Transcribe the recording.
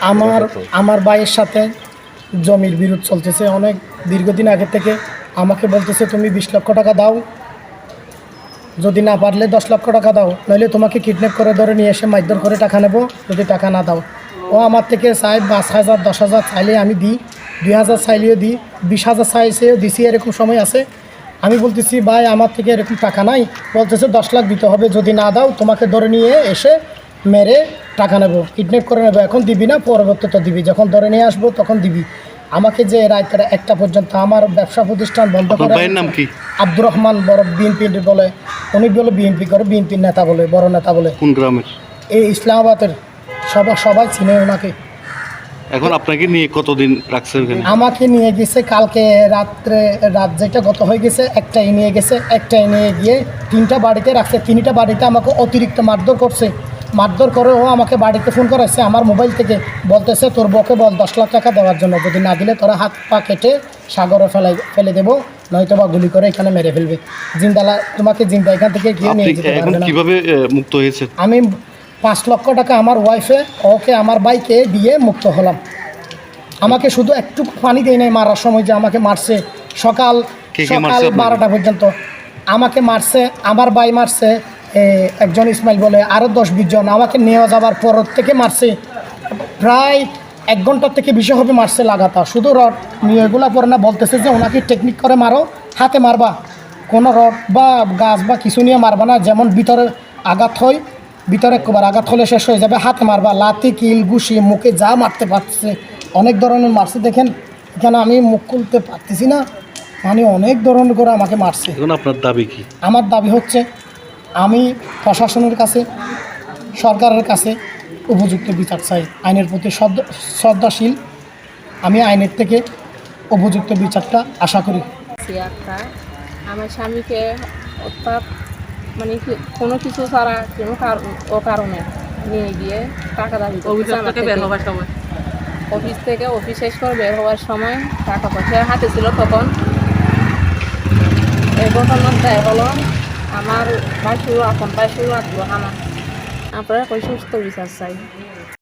আমার আমার ভাইয়ের সাথে জমির বিরোধ চলতেছে। অনেক দীর্ঘদিন আগে থেকে আমাকে বলতেছে তুমি বিশ লক্ষ টাকা দাও। যদি না পারলে দশ লক্ষ টাকা দাও। নইলে তোমাকে কিডন্যাপ করে ধরে নিয়ে এসে মারধর করে টাকা নেব। যদি টাকা না দাও। ও আমার থেকে চাই পাঁচ হাজার দশ হাজার চাইলে আমি দিই। দুই হাজার চাইলেও দিই। বিশ হাজার চাইছেও দিছি এরকম সময় আছে। আমি বলতেছি ভাই আমার থেকে এরকম টাকা নাই। বলতেছে দশ লাখ দিতে হবে। যদি না দাও তোমাকে ধরে নিয়ে এসে মেরে টাকা নেব কিডন্যাপ করে নেব এখন দিবি না? পরবর্তীতে দিবি যখন ধরে নিয়ে আসব তখন দিবি। আমাকে যে রাতের একটা পর্যন্ত আমার ব্যবসা প্রতিষ্ঠান বন্ধ করে নাম কি? আব্দুর রহমান বড় বিএনপি বলে উনি বলে বিএনপি করে বিএনপির নেতা বলে বড় নেতা বলে। কোন গ্রামের? এই ইসলামাবাদের সবাই সবাই চিনে ওনাকে। এখন আপনাকে নিয়ে কতদিন রাখছেন আমাকে নিয়ে গেছে কালকে রাত্রে রাত যেটা গত হয়ে গেছে একটাই নিয়ে গেছে একটাই নিয়ে গিয়ে তিনটা বাড়িতে রাখছে। তিনটা বাড়িতে আমাকে অতিরিক্ত মারধর করছে। মারধর করে ও আমাকে বাড়িতে ফোন করেছে আমার মোবাইল থেকে বলতেছে তোর বকে বল দশ লাখ টাকা দেওয়ার জন্য যদি না দিলে তোরা হাত পা কেটে সাগরে ফেলাই ফেলে দেবো নয়তো বা গুলি করে এখানে মেরে ফেলবে। জিন্দালা তোমাকে জিন্দা এখান থেকে কেউ নিয়ে যেতে পারবে না। কীভাবে মুক্ত হয়েছেন আমি পাঁচ লক্ষ টাকা আমার ওয়াইফে ওকে আমার বাইকে দিয়ে মুক্ত হলাম। আমাকে শুধু একটু পানি দেয় নাই মারার সময় যে আমাকে মারছে। সকাল সকাল বারোটা পর্যন্ত। আমাকে মারছে আমার ভাই মারছে একজন ইসমাইল বলে আরও দশ বিশ জন আমাকে নিয়ে যাবার পর থেকে মারছে। প্রায় এক ঘণ্টার থেকে বেশি হবে মারছে লাগাতার। শুধু রড নিয়ে এগুলা পরে না বলতেছে যে ওনাকে টেকনিক করে মারো হাতে মারবা। কোনো রড বা গাছ বা কিছু নিয়ে মারবা না যেমন ভিতরে আঘাত হয় ভিতরে একবার আঘাত হলে শেষ হয়ে যাবে হাতে মারবা। লাতি কিল ঘুষি মুখে যা মারতে পারছে অনেক ধরনের মারছে। দেখেন এখানে আমি মুখ খুলতে পারতেছি না মানে অনেক ধরনের করে আমাকে মারছে। এখন আপনার দাবি কি? আমার দাবি হচ্ছে আমি প্রশাসনের কাছে সরকারের কাছে উপযুক্ত বিচার চাই। আইনের প্রতি শ্রদ্ধ- শ্রদ্ধাশীল। আমি আইনের থেকে উপযুক্ত বিচারটা আশা করি। একটা আমার স্বামীকে অর্থাৎ মানে কোনো কিছু ছাড়া কোনো কার- ও কারণে নিয়ে গিয়ে টাকা দাবি অফিস থেকে অফিস শেষ করে বের হওয়ার সময় টাকা পয়সা হাতে ছিল তখন। এই ঘটনার দায় হলো আমার ভাসুর এখন ভাসুর আগ্রহ আমার আপনারা কই সুস্থ বিচার চাই।